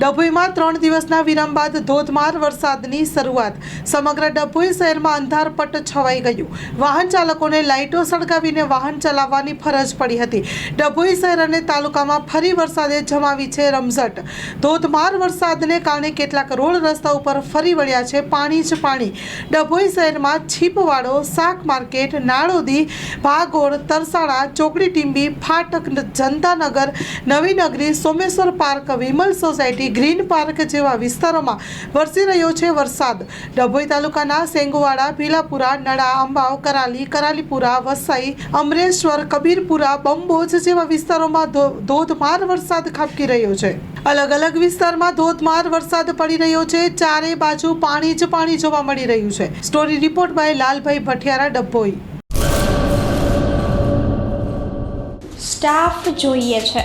ડભોઈમાં ત્રણ દિવસના વિરામ બાદ ધોધમાર વરસાદની શરૂઆત. સમગ્ર ડભોઈ શહેરમાં અંધારપટ છવાઈ ગયું. વાહન ચાલકોને લાઇટો સળગાવીને વાહન ચલાવવાની ફરજ પડી હતી. ડભોઈ શહેર અને તાલુકામાં ફરી વરસાદે જમાવી છે રમઝટ. ધોધમાર વરસાદને કારણે કેટલાક રોડ રસ્તા ઉપર ફરી વળ્યા છે પાણી જ પાણી. ડભોઈ શહેરમાં છીપવાડો, શાક માર્કેટ, નાળોદી, ભાગોળ, તરસાળા, ચોકડી ટીંબી, ફાટક, Janatanagar Navinagari Someshwar park, Vimal society green park જેવા વિસ્તારોમાં વરસી રહ્યો છે વરસાદ. ડભોઈ તાલુકાના સેંગુવાડા, ભીલાપુરા નડા અંબાવ, કરાલી, કરાલીપુરા, વસાઈ, અમરેશ્વર, કબીરપુરા બંબોજ જેવા વિસ્તારોમાં ધોધમાર વરસાદ ખાબકી રહ્યો છે. અલગ અલગ વિસ્તારમાં ધોધમાર વરસાદ પડી રહ્યો છે. ચારે બાજુ પાણી જ પાણી જોવા મળી રહ્યું છે. Story report by Lalbhai Bhathiyara, Dabhoi. Staff જોઈએ છે.